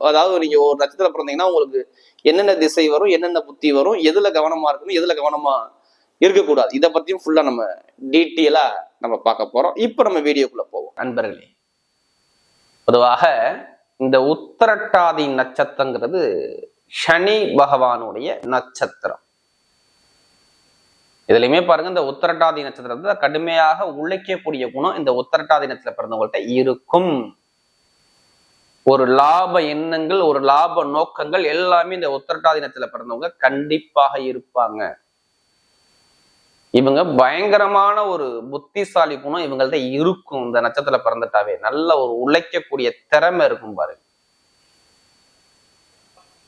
அதாவது நீங்க ஒரு நட்சத்திரம் பிறந்தீங்கன்னா உங்களுக்கு என்னென்ன திசை வரும் என்னென்ன புத்தி வரும் எதுல கவனமா இருக்கணும் எதுல கவனமா இருக்கக்கூடாது. இதை பத்தியும் ஃபுல்லா நம்ம டீட்டெயிலா நம்ம பார்க்க போறோம். இப்போ நம்ம வீடியோக்குள்ள போவோம். நண்பர்களே பொதுவாக இந்த உத்தரட்டாதி நட்சத்திரங்கிறது சனி பகவானுடைய நட்சத்திரம். இதுலயுமே பாருங்க இந்த உத்தரட்டாதி நட்சத்திரத்தை கடுமையாக உழைக்கக்கூடிய குணம் இந்த உத்தரட்டாதி நட்சத்திரம் பிறந்தவங்கள்ட்ட இருக்கும். ஒரு லாப எண்ணங்கள் ஒரு லாப நோக்கங்கள் எல்லாமே இந்த உத்தரட்டாதி பிறந்தவங்க கண்டிப்பாக இருப்பாங்க. இவங்க பயங்கரமான ஒரு புத்திசாலி குணம் இவங்கள்ட்ட இருக்கும். இந்த நட்சத்திரத்துல பிறந்துட்டாவே நல்ல ஒரு உழைக்கக்கூடிய திறமை இருக்கும் பாருங்க.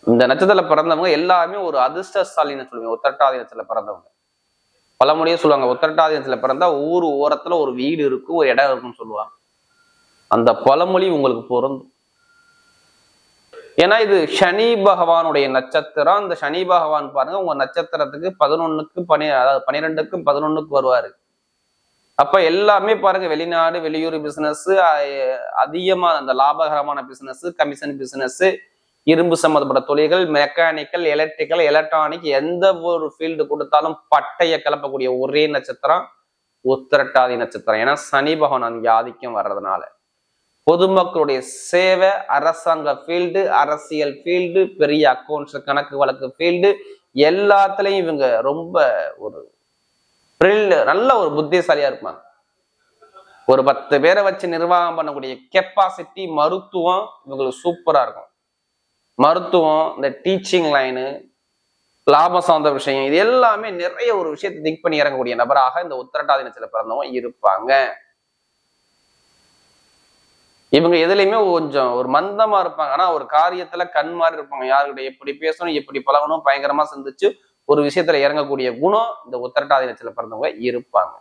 இந்த நட்சத்திரத்துல பிறந்தவங்க எல்லாருமே ஒரு அதிர்ஷ்டசாலின்னு சொல்லுவாங்க உத்தரட்டாதி நட்சத்திரத்துல பிறந்தவங்க பழமொழியே சொல்லுவாங்க உத்தரட்டாதி நட்சத்திரத்துல பிறந்தா ஊர் ஓரத்துல ஒரு வீடு இருக்கும் ஒரு இடம் இருக்கும்னு சொல்லுவாங்க. அந்த பழமொழி உங்களுக்கு பொருந்தும். ஏன்னா இது சனி பகவானுடைய நட்சத்திரம். அந்த சனி பகவான் பாருங்க உங்க நட்சத்திரத்துக்கு பதினொன்னுக்கு பனி அதாவது பன்னிரெண்டுக்கும் பதினொன்னுக்கு வருவாரு. அப்ப எல்லாமே பாருங்க வெளிநாடு வெளியூர் பிசினஸ் அதிகமா அந்த லாபகரமான பிசினஸ் கமிஷன் பிசினஸ் இரும்பு சம்மந்தப்பட்ட தொழில்கள் மெக்கானிக்கல் எலக்ட்ரிக்கல் எலக்ட்ரானிக் எந்த ஒரு ஃபீல்டு கொடுத்தாலும் பட்டைய கிளப்பக்கூடிய ஒரே நட்சத்திரம் உத்திரட்டாதி நட்சத்திரம். ஏன்னா சனி பகவான் அங்கே ஆதிக்கம் வர்றதுனால. பொதுமக்களுடைய சேவை அரசாங்க ஃபீல்டு அரசியல் ஃபீல்டு பெரிய அக்கௌண்ட்ஸ் கணக்கு வழக்கு ஃபீல்டு எல்லாத்துலேயும் இவங்க ரொம்ப ஒரு நல்ல ஒரு புத்திசாலியா இருப்பாங்க. ஒரு பத்து பேரை வச்சு நிர்வாகம் பண்ணக்கூடிய கெப்பாசிட்டி மருத்துவம் இவங்களுக்கு சூப்பரா இருக்கும். மருத்துவம் இந்த டீச்சிங் லைனு லாபம் சார்ந்த விஷயம் இது எல்லாமே நிறைய ஒரு விஷயத்தை திங்க் பண்ணி இறங்கக்கூடிய நபராக இந்த உத்திரட்டாதி நட்சத்திர பிறந்தவங்க இருப்பாங்க. இவங்க எதுலையுமே கொஞ்சம் ஒரு மந்தமா இருப்பாங்க. ஆனா ஒரு காரியத்துல கண் மாதிரி இருப்பாங்க. யாருக்கிட்ட எப்படி பேசணும் எப்படி பழகணும் பயங்கரமா சிந்திச்சு ஒரு விஷயத்துல இறங்கக்கூடிய குணம் இந்த உத்திரட்டாதி நட்சத்திர பிறந்தவங்க இருப்பாங்க.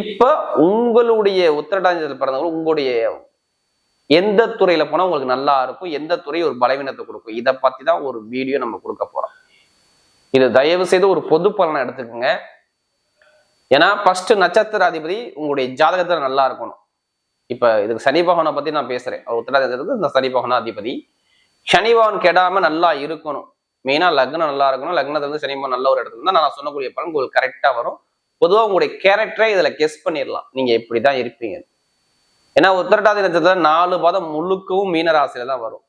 இப்ப உங்களுடைய உத்திரட்டாதி பிறந்தவங்க உங்களுடைய எந்த துறையில போனா உங்களுக்கு நல்லா இருக்கும் எந்த துறை ஒரு பலவீனத்தை கொடுக்கும் இதை பத்தி தான் ஒரு வீடியோ நம்ம கொடுக்க போறோம். இது தயவு செய்து ஒரு பொது பலனை எடுத்துக்கோங்க. ஏன்னா ஃபர்ஸ்ட் நட்சத்திர அதிபதி உங்களுடைய ஜாதகத்துல நல்லா இருக்கணும். இப்ப இதுக்கு சனி பகவானை பத்தி நான் பேசுறேன். உத்தராதிபதி இந்த சனி அதிபதி. சனி பகவான் கெடாம நல்லா இருக்கணும். மெயினா லக்னம் நல்லா இருக்கணும். லக்னத்துல இருந்து சனி பகவான் நல்ல ஒரு இடத்துல இருந்தா நான் சொல்லக்கூடிய பலன் உங்களுக்கு கரெக்டா வரும். பொதுவாக உங்களுடைய கேரக்டரை இதுல கெஸ் பண்ணிடலாம். நீங்க இப்படிதான் இருப்பீங்க. ஏன்னா உத்தரட்டாதி நட்சத்திரத்துல நாலு பாதம் முழுக்கவும் மீனராசியில தான் வரும்.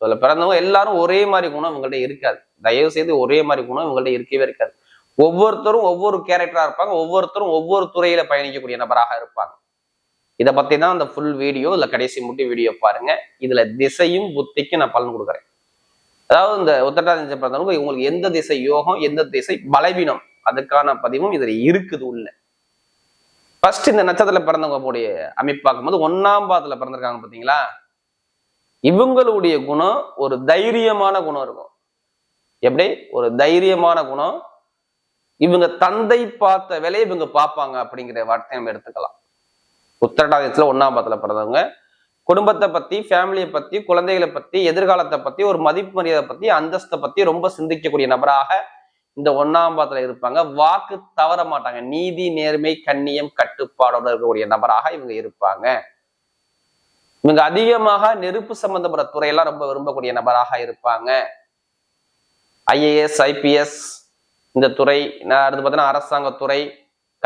இதுல பிறந்தவங்க எல்லாரும் ஒரே மாதிரி குணம் இவங்கள்ட்ட இருக்காது. தயவு செய்து ஒரே மாதிரி குணம் இவங்கள்ட்ட இருக்கவே இருக்காது. ஒவ்வொருத்தரும் ஒவ்வொரு கேரக்டரா இருப்பாங்க. ஒவ்வொருத்தரும் ஒவ்வொரு துறையில பயணிக்கக்கூடிய நபராக இருப்பாங்க. இதை பத்தி தான் அந்த ஃபுல் வீடியோ இல்ல கடைசி முட்டி வீடியோ பாருங்க. இதுல திசையும் புத்திக்கும் நான் பலன் கொடுக்குறேன். அதாவது இந்த உத்தரட்டாதி பிறந்தவங்க உங்களுக்கு எந்த திசை யோகம் எந்த திசை பலவீனம் அதுக்கான பதிவும் இதுல இருக்குது உள்ள. ஃபர்ஸ்ட் இந்த நட்சத்திரத்துல பிறந்தவங்களுடைய அமைப்பு பார்க்கும்போது ஒன்னாம் பாதத்துல பிறந்திருக்காங்க பாத்தீங்களா இவங்களுடைய குணம் ஒரு தைரியமான குணம் இருக்கும். எப்படி? ஒரு தைரியமான குணம். இவங்க தந்தை பார்த்த வேலையை இவங்க பார்ப்பாங்க அப்படிங்கிற வார்த்தையை நம்ம எடுத்துக்கலாம். உத்தரடாதத்தில் ஒன்றாம் பாதத்துல பிறந்தவங்க. குடும்பத்தை பத்தி ஃபேமிலியை பத்தி குழந்தைகளை பத்தி எதிர்காலத்தை பத்தி ஒரு மதிப்பு மரியாதை பத்தி அந்தஸ்தை பத்தி ரொம்ப சிந்திக்கக்கூடிய நபராக இந்த ஒன்னாம் பாதத்துல இருப்பாங்க. வாக்கு தவற மாட்டாங்க. நீதி நேர்மை கண்ணியம் கட்டுப்பாடோட இருக்கக்கூடிய நபராக இவங்க இருப்பாங்க. இவங்க அதிகமாக நெருப்பு சம்பந்தப்பட்ட துறையெல்லாம் ரொம்ப விரும்பக்கூடிய நபராக இருப்பாங்க. ஐஏஎஸ் ஐபிஎஸ் இந்த துறை நான் அடுத்து பார்த்தீங்கன்னா அரசாங்கத்துறை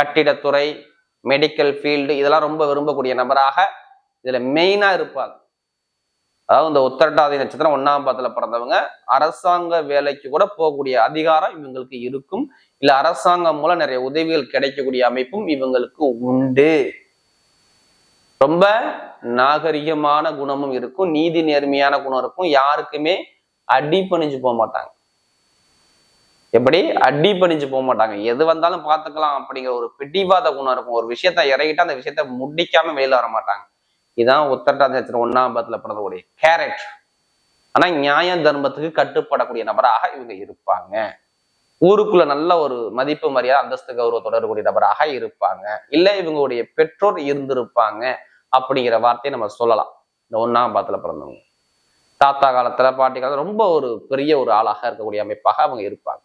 கட்டிடத்துறை மெடிக்கல் ஃபீல்டு இதெல்லாம் ரொம்ப விரும்பக்கூடிய நபராக இதில் மெயினாக இருப்பாங்க அதாவது இந்த உத்தரட்டாதி நட்சத்திரம் ஒன்றாம் பாதத்தில் பிறந்தவங்க அரசாங்க வேலைக்கு கூட போகக்கூடிய அதிகாரம் இவங்களுக்கு இருக்கும். இல்லை அரசாங்கம் மூலம் நிறைய உதவிகள் கிடைக்கக்கூடிய அமைப்பும் இவங்களுக்கு உண்டு. ரொம்ப நாகரிகமான குணமும் இருக்கும் நீதி நேர்மையான குணம் இருக்கும். யாருக்குமே அடி பணிஞ்சு போக மாட்டாங்க. எப்படி? அடி பணிஞ்சு போக மாட்டாங்க. எது வந்தாலும் பார்த்துக்கலாம் அப்படிங்கிற ஒரு பிடிவாத குணம் இருக்கும். ஒரு விஷயத்த இறங்கிட்டு அந்த விஷயத்த முடிக்காம வெளியில வர மாட்டாங்க. இதான் உத்தரட்டாதி நட்சத்திரம் ஒன்னாம் பத்துல பிறந்தக்கூடிய கேரக்டர் ஆனா நியாய தர்மத்துக்கு கட்டுப்படக்கூடிய நபராக இவங்க இருப்பாங்க. ஊருக்குள்ள நல்ல ஒரு மதிப்பு மரியாதை அந்தஸ்து கௌரவத்தோட இருக்கக்கூடிய நபராக இருப்பாங்க. இல்ல இவங்களுடைய பெற்றோர் இருந்திருப்பாங்க அப்படிங்கிற வார்த்தையை நம்ம சொல்லலாம். இந்த ஒன்னாம் பாத்துல பிறந்தவங்க. தாத்தா காலத்துல பாட்டி காலத்துல ரொம்ப ஒரு பெரிய ஒரு ஆளாக இருக்கக்கூடிய அமைப்பாக அவங்க இருப்பாங்க.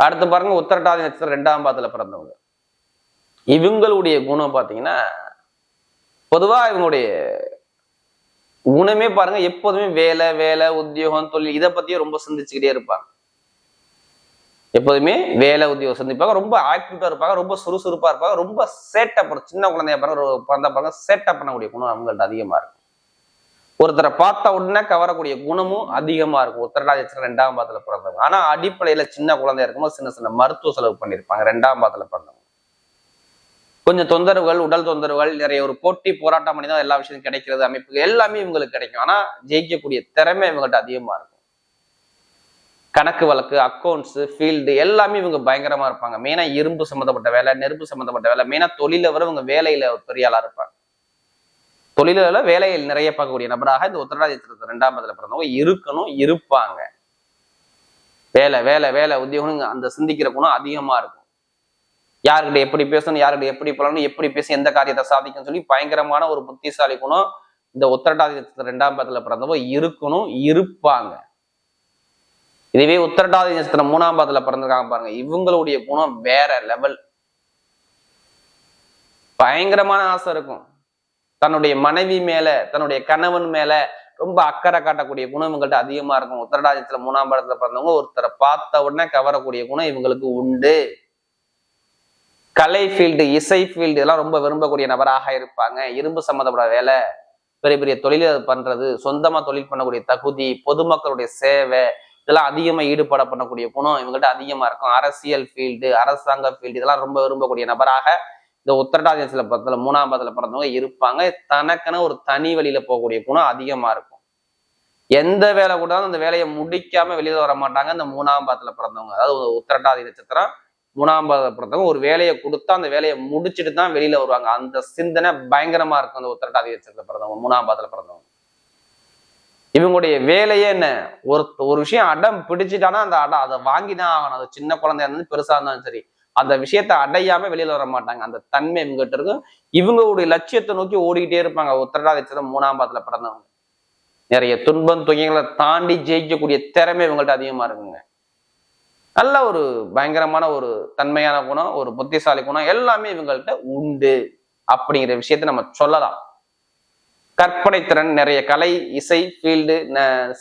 அடுத்து பாருங்க உத்தரட்டாதி நட்சத்திரம் ரெண்டாம் பாதத்துல பிறந்தவங்க. இவங்களுடைய குணம் பாத்தீங்கன்னா பொதுவா இவங்களுடைய குணமே பாருங்க எப்போதுமே வேலை வேலை உத்தியோகம் தொழில் இதை பத்தியே ரொம்ப சிந்திச்சுக்கிட்டே இருப்பாங்க. எப்போதுமே வேலை உத்தியோகம் சந்திப்பாங்க ரொம்ப ஆக்டிவா இருப்பாங்க ரொம்ப சுறுசுறுப்பா இருப்பாங்க ரொம்ப சேட்டை சின்ன குழந்தைய பாருங்க பிறந்த பாருங்க சேட்டை பண்ணக்கூடிய குணம் அவங்கள்ட்ட அதிகமா இருக்கும் ஒருத்தரை பார்த்த உடனே கவரக்கூடிய குணமும் அதிகமா இருக்கும். உத்தரடாதி ரெண்டாம் பாதத்துல பிறந்தவங்க. ஆனா அடிப்படையில சின்ன குழந்தையா இருக்கும்போது சின்ன சின்ன மருத்துவ செலவு பண்ணியிருப்பாங்க. ரெண்டாம் பாதத்துல பிறந்தவங்க. கொஞ்சம் தொந்தரவுகள் உடல் தொந்தரவுகள் நிறைய ஒரு போட்டி போராட்டம் பண்ணி தான் எல்லா விஷயமும் கிடைக்கிறது அமைப்பு எல்லாமே இவங்களுக்கு கிடைக்கும். ஆனா ஜெயிக்கக்கூடிய திறமை இவங்ககிட்ட அதிகமா இருக்கும். கணக்கு வழக்கு அக்கௌண்ட்ஸ் ஃபீல்டு எல்லாமே இவங்க பயங்கரமா இருப்பாங்க. மெயினா இரும்பு சம்மந்தப்பட்ட வேலை நெருப்பு சம்மந்தப்பட்ட வேலை மெயினா தொழில வர இவங்க வேலையில ஒரு பெரிய ஆளா இருப்பாங்க. தொழிலில் வேலையில் நிறைய பார்க்கக்கூடிய நபராக இந்த உத்தரராஜ்யத்திற்கு ரெண்டாம் பதில பிறந்தவங்க இருக்கணும் இருப்பாங்க. வேலை வேலை வேலை உத்தியோகம் அந்த சிந்திக்கிற குணம் அதிகமா இருக்கும். யாருக்கிட்ட எப்படி பேசணும் யாருக்கிட்ட எப்படி பழகணும் எப்படி பேசி எந்த காரியத்தை சாதிக்கணும்னு சொல்லி பயங்கரமான ஒரு புத்திசாலி குணம் இந்த உத்தரட்டாதி ரெண்டாம் பாதத்துல பிறந்தவங்க இருக்கணும் இருப்பாங்க. இதுவே உத்தரட்டாதி நட்சத்திரம் மூணாம் பாதத்துல பிறந்திருக்காங்க பாருங்க. இவங்களுடைய குணம் வேற லெவல் பயங்கரமான ஆசை இருக்கும். தன்னுடைய மனைவி மேல தன்னுடைய கணவன் மேல ரொம்ப அக்கறை காட்டக்கூடிய குணம் இவங்கள்ட்ட அதிகமா இருக்கும். உத்தரடாஜத்துல மூணாம் படத்துல பிறந்தவங்க ஒருத்தரை பார்த்த உடனே கவரக்கூடிய குணம் இவங்களுக்கு உண்டு. கலை ஃபீல்டு இசை ஃபீல்டு இதெல்லாம் ரொம்ப விரும்பக்கூடிய நபராக இருப்பாங்க. இரும்பு சம்மந்தப்பட்ட வேலை பெரிய பெரிய தொழில் பண்றது சொந்தமா தொழில் பண்ணக்கூடிய தகுதி பொதுமக்களுடைய சேவை இதெல்லாம் அதிகமாக ஈடுபட பண்ணக்கூடிய குணம் இவங்கள்ட்ட அதிகமா இருக்கும். அரசியல் ஃபீல்டு அரசாங்க ஃபீல்டு இதெல்லாம் ரொம்ப விரும்பக்கூடிய நபராக இந்த உத்தரடாதியத்துல பத்துல மூணாம் பாதத்துல பிறந்தவங்க இருப்பாங்க. தனக்கென ஒரு தனி வழியில போகக்கூடிய குணம் அதிகமா இருக்கும். எந்த வேலை கூட அந்த வேலையை முடிக்காம வெளியில வர மாட்டாங்க. இந்த மூணாம் பாதத்துல பிறந்தவங்க. அதாவது உத்தரட்டாதி நட்சத்திரம் மூணாம் பாதத்துல பிறந்தவங்க ஒரு வேலையை கொடுத்தா அந்த வேலையை முடிச்சுட்டு தான் வெளியில வருவாங்க. அந்த சிந்தனை பயங்கரமா இருக்கும் அந்த உத்தரட்டாதி நட்சத்திரத்துல பிறந்தவங்க மூணாம் பாதத்துல பிறந்தவங்க. இவங்களுடைய வேலையே என்ன? ஒரு ஒரு விஷயம் அடம் பிடிச்சிட்டானா அந்த அடம் அதை வாங்கி தான் ஆகணும். அது சின்ன குழந்தையா இருந்தாலும் பெருசா இருந்தாலும் சரி. அந்த விஷயத்த அடையாம வெளியில வர மாட்டாங்க. அந்த தன்மை இவங்ககிட்ட இருக்கும். இவங்களுடைய லட்சியத்தை நோக்கி ஓடிக்கிட்டே இருப்பாங்க. உத்தரடாதி மூணாம் பாதத்துல பிறந்தவங்க. நிறைய துன்பம் துயங்களை தாண்டி ஜெயிக்கக்கூடிய திறமை இவங்கள்ட்ட அதிகமா இருக்குங்க. நல்ல ஒரு பயங்கரமான ஒரு தன்மையான குணம் ஒரு புத்திசாலி குணம் எல்லாமே இவங்கள்ட்ட உண்டு அப்படிங்கிற விஷயத்த நம்ம சொல்லலாம். கற்பனை திறன் நிறைய கலை இசை ஃபீல்டு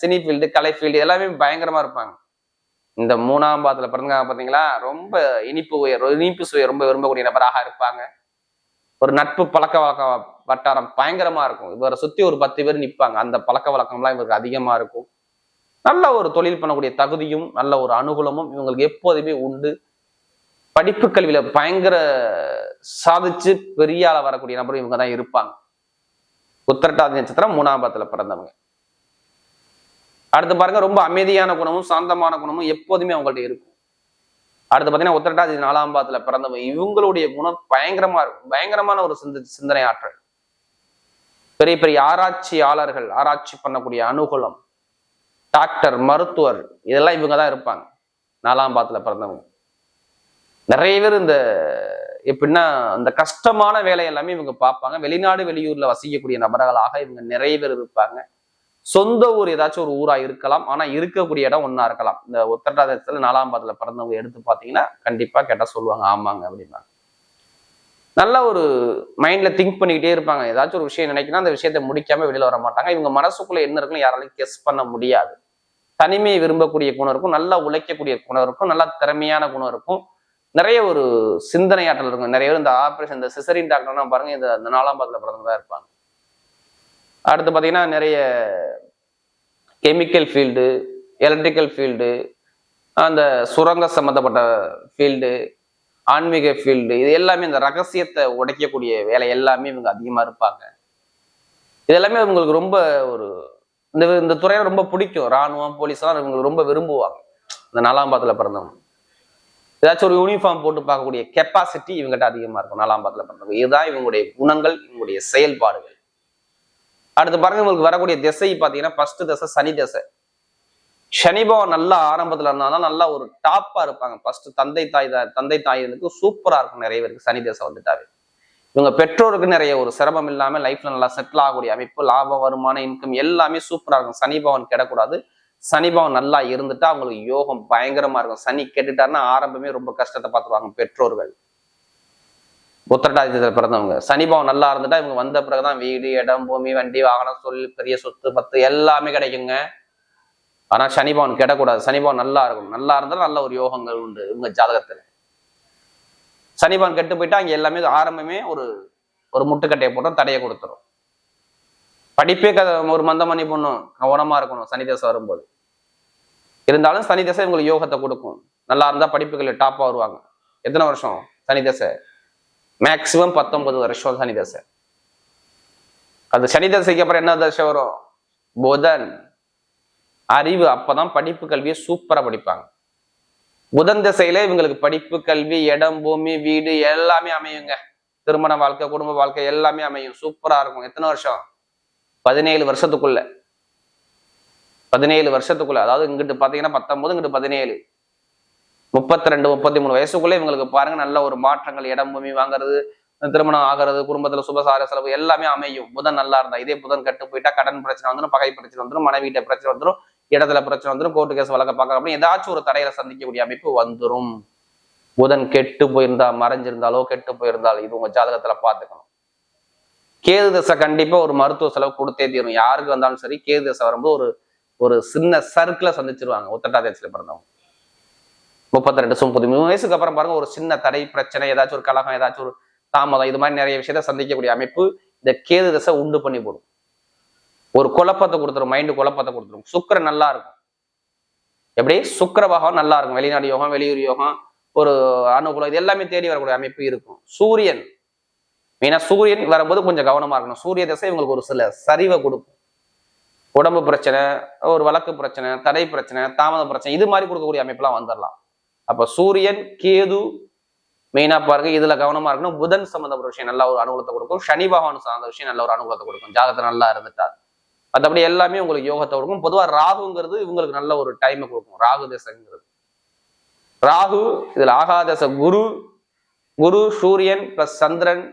சினி ஃபீல்டு கலை ஃபீல்டு எல்லாமே பயங்கரமா இருப்பாங்க. இந்த மூணாம் பாதத்துல பிறந்தாங்க பாத்தீங்களா? ரொம்ப இனிப்பு உயர் இனிப்பு சுவை ரொம்ப விரும்பக்கூடிய நபராக இருப்பாங்க. ஒரு நட்பு பழக்க வழக்க வட்டாரம் பயங்கரமா இருக்கும். இவரை சுத்தி ஒரு பத்து பேர் நிற்பாங்க அந்த பழக்க வழக்கம்லாம் இவருக்கு அதிகமா இருக்கும். நல்ல ஒரு தொழில் பண்ணக்கூடிய தகுதியும் நல்ல ஒரு அனுகூலமும் இவங்களுக்கு எப்போதுமே உண்டு. படிப்பு கல்வியில பயங்கர சாதிச்சு பெரிய ஆள வரக்கூடிய நபர் இவங்க தான் இருப்பாங்க. உத்திரட்டாதி நட்சத்திரம் மூணாம் பாதத்துல பிறந்தவங்க. அடுத்து பாருங்க ரொம்ப அமைதியான குணமும் சாந்தமான குணமும் எப்போதுமே அவங்கள்ட்ட இருக்கும். அடுத்து பார்த்தீங்கன்னா உத்தரட்டாதி நாலாம் பாதத்துல பிறந்தவங்க இவங்களுடைய குணம் பயங்கரமா இருக்கும். பயங்கரமான ஒரு சிந்த சிந்தனை ஆற்றல். பெரிய பெரிய ஆராய்ச்சியாளர்கள் ஆராய்ச்சி பண்ணக்கூடிய அனுகூலம் டாக்டர் மருத்துவர் இதெல்லாம் இவங்க தான் இருப்பாங்க. நாலாம் பாதத்துல பிறந்தவங்க. நிறைய பேர் இந்த எப்படின்னா அந்த கஷ்டமான வேலை எல்லாமே இவங்க பார்ப்பாங்க. வெளிநாடு வெளியூர்ல வசிக்கக்கூடிய நபர்களாக இவங்க நிறைய பேர் இருப்பாங்க. சொந்த ஊர் ஏதாச்சும் ஒரு ஊரா இருக்கலாம். ஆனா இருக்கக்கூடிய இடம் ஒண்ணா இருக்கலாம். இந்த உத்தரட்டாதத்துல நாலாம் பாதத்துல பிறந்தவங்க எடுத்து பாத்தீங்கன்னா கண்டிப்பா கேட்டா சொல்லுவாங்க ஆமாங்க அப்படின்னா நல்ல ஒரு மைண்ட்ல திங்க் பண்ணிக்கிட்டே இருப்பாங்க. ஏதாச்சும் ஒரு விஷயம் நினைக்கணும் அந்த விஷயத்தை முடிக்காம வெளியில வர மாட்டாங்க. இவங்க மனசுக்குள்ள என்ன இருக்குன்னு யாராலையும் கெஸ் பண்ண முடியாது. தனிமையை விரும்பக்கூடிய குணம் இருக்கும் நல்லா உழைக்கக்கூடிய குணம் இருக்கும் நல்லா திறமையான குணம் இருக்கும். நிறைய ஒரு சிந்தனையாற்றல் இருக்கும். நிறைய பேர் இந்த ஆப்ரேஷன் இந்த சிசரின் டாக்டர்னா பாருங்க இந்த இந்த நாலாம் பாதத்துல பிறந்ததா இருப்பாங்க. அடுத்து பார்த்தீங்கன்னா நிறைய கெமிக்கல் ஃபீல்டு எலக்ட்ரிக்கல் ஃபீல்டு அந்த சுரங்க சம்மந்தப்பட்ட ஃபீல்டு ஆன்மீக ஃபீல்டு இது எல்லாமே இந்த ரகசியத்தை உடைக்கக்கூடிய வேலை எல்லாமே இவங்க அதிகமாக இருப்பாங்க. இது எல்லாமே இவங்களுக்கு ரொம்ப ஒரு இந்த இந்த துறையை ரொம்ப பிடிக்கும். ராணுவம் போலீஸ்லாம் இவங்களுக்கு ரொம்ப விரும்புவாங்க. இந்த நாலாம் பாத்தில் பிறந்தவங்க. ஏதாச்சும் ஒரு யூனிஃபார்ம் போட்டு பார்க்கக்கூடிய கெப்பாசிட்டி இவங்ககிட்ட அதிகமாக இருக்கும். நாலாம் பாத்தில் பிறந்தவங்க. இதுதான் இவங்களுடைய குணங்கள் இவங்களுடைய செயல்பாடுகள். அடுத்து பாருங்க உங்களுக்கு வரக்கூடிய திசை பார்த்தீங்கன்னா ஃபர்ஸ்ட் திசை சனி திசை. சனி பவன் நல்லா ஆரம்பத்துல இருந்தாலும் நல்லா ஒரு டாப்பா இருப்பாங்க. ஃபர்ஸ்ட் தந்தை தாய் தந்தை தாயினுக்கு சூப்பரா இருக்கும் நிறைய பேருக்கு சனி திசை வந்துட்டாவே. இவங்க பெற்றோருக்கு நிறைய ஒரு சிரமம் இல்லாம லைஃப்ல நல்லா செட்டில் ஆகக்கூடிய அமைப்பு லாபம் வருமான இன்கம் எல்லாமே சூப்பரா இருக்கும். சனி பவன் கிடக்கூடாது. சனி பவன் நல்லா இருந்துட்டா அவங்களுக்கு யோகம் பயங்கரமா இருக்கும். சனி கெட்டுட்டாருன்னா ஆரம்பமே ரொம்ப கஷ்டத்தை பார்த்துருவாங்க பெற்றோர்கள். உத்திரட்டாதியத்தில் பிறந்தவங்க. சனிபாவம் நல்லா இருந்துட்டா இவங்க வந்த பிறகுதான் வீடு இடம் பூமி வண்டி வாகனம் சொல் பெரிய சொத்து பத்து எல்லாமே கிடைக்குங்க. ஆனா சனிபவன் கெடக்கூடாது. நல்லா இருக்கும். நல்லா இருந்தாலும் நல்ல ஒரு யோகங்கள் உண்டு இவங்க ஜாதகத்துல. சனிபவன் கெட்டு போயிட்டா அங்கே எல்லாமே ஆரம்பமே ஒரு ஒரு முட்டுக்கட்டையை போட்டு தடையை கொடுத்துரும். படிப்பே க ஒரு மந்தமணி பொண்ணும் கவனமா இருக்கணும் சனி தசை வரும்போது. இருந்தாலும் சனி தசை இவங்களுக்கு யோகத்தை கொடுக்கும். நல்லா இருந்தா படிப்புகள் டாப்பா வருவாங்க. எத்தனை வருஷம் சனி தசை? மேக்சிமம் பத்தொன்பது வருஷம் சனி தசை. அது சனி தசைக்கு அப்புறம் என்ன தசை வரும்? புதன். அறிவு அப்பதான் படிப்பு கல்வியை சூப்பரா படிப்பாங்க. புதன் திசையில இவங்களுக்கு படிப்பு கல்வி இடம் பூமி வீடு எல்லாமே அமையுங்க. திருமண வாழ்க்கை குடும்ப வாழ்க்கை எல்லாமே அமையும். சூப்பரா இருக்கும். எத்தனை வருஷம்? பதினேழு வருஷத்துக்குள்ள. பதினேழு வருஷத்துக்குள்ள. அதாவது இங்கிட்டு பாத்தீங்கன்னா பத்தொன்பது இங்கிட்டு பதினேழு. முப்பத்தி ரெண்டு முப்பத்தி மூணு வயசுக்குள்ளே இவங்களுக்கு பாருங்க நல்ல ஒரு மாற்றங்கள் இடம் பூமி வாங்குறது திருமணம் ஆகிறது குடும்பத்துல சுபசார செலவு எல்லாமே அமையும். புதன் நல்லா இருந்தா இதே புதன் கட்டு போயிட்டா கடன் பிரச்சனை வந்துடும் பகை பிரச்சனை வந்துடும் மனைவிட்ட பிரச்சனை வந்துடும் இடத்துல பிரச்சனை வந்துடும் கோர்ட்டு கேஸ் வழக்க பார்க்க அப்படின்னு ஏதாச்சும் ஒரு தடையில சந்திக்கக்கூடிய அமைப்பு வந்துடும் புதன் கெட்டு போயிருந்தா மறைஞ்சிருந்தாலோ கெட்டு போயிருந்தாலோ இது உங்க ஜாதகத்துல பாத்துக்கணும் கேது தசை கண்டிப்பா ஒரு மருத்துவ செலவு கொடுத்தே தீரும். யாருக்கு வந்தாலும் சரி கேது தசை வரும்போது ஒரு ஒரு சின்ன சர்க்கிளை சந்திச்சிருவாங்க உத்தட்டாதேசில பிறந்தவங்க. முப்பத்தி ரெண்டு முப்பத்தி மூணு வயசுக்கு அப்புறம் பாருங்க ஒரு சின்ன தடை பிரச்சனை ஏதாச்சும் ஒரு கலகம் ஏதாச்சும் ஒரு தாமதம் இது மாதிரி நிறைய விஷயத்த சந்திக்கக்கூடிய அமைப்பு இந்த கேது தசை உண்டு பண்ணி போடும். ஒரு குழப்பத்தை கொடுத்துரும் மைண்டு குழப்பத்தை கொடுத்துரும். சுக்கரன் நல்லா இருக்கும். எப்படி? சுக்கர பாகம் நல்லா இருக்கும். வெளிநாடு யோகம் வெளியூர் யோகம் ஒரு அனுகூலம் இது எல்லாமே தேடி வரக்கூடிய அமைப்பு இருக்கும். சூரியன் மெயினா சூரியன் வரும்போது கொஞ்சம் கவனமா இருக்கணும். சூரிய திசை இவங்களுக்கு ஒரு சில சரிவை கொடுக்கும். உடம்பு பிரச்சனை ஒரு வழக்கு பிரச்சனை தடை பிரச்சனை தாமத பிரச்சனை இது மாதிரி கொடுக்கக்கூடிய அமைப்புலாம் வந்துடலாம் அப்ப சூரியன் கேது மெயினா பாருங்க இதுல கவனமா இருக்கணும். புதன் சம்பந்தப்பட்ட விஷயம் நல்ல ஒரு அனுகூலத்தை கொடுக்கும். சனி பகவான் சார்ந்த விஷயம் நல்ல ஒரு அனுகூலத்தை கொடுக்கும். ஜாதகத்தை நல்லா இருந்துட்டார் மற்றபடி எல்லாமே உங்களுக்கு யோகத்தை கொடுக்கும். பொதுவா ராகுங்கிறது இவங்களுக்கு நல்ல ஒரு டைமை கொடுக்கும். ராகு தசைங்கிறது. ராகு இதுல ஆகாதச குரு குரு சூரியன் பிளஸ் சந்திரன்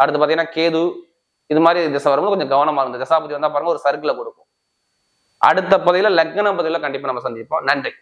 அடுத்து பாத்தீங்கன்னா கேது இது மாதிரி திசை வரும்போது கொஞ்சம் கவனமா இருந்தது தசாபதி வந்தா பாருங்க ஒரு சர்க்கிளை கொடுக்கும். அடுத்த பகுதியில லக்ன பகுதியில கண்டிப்பா நம்ம சந்திப்போம். நன்றி.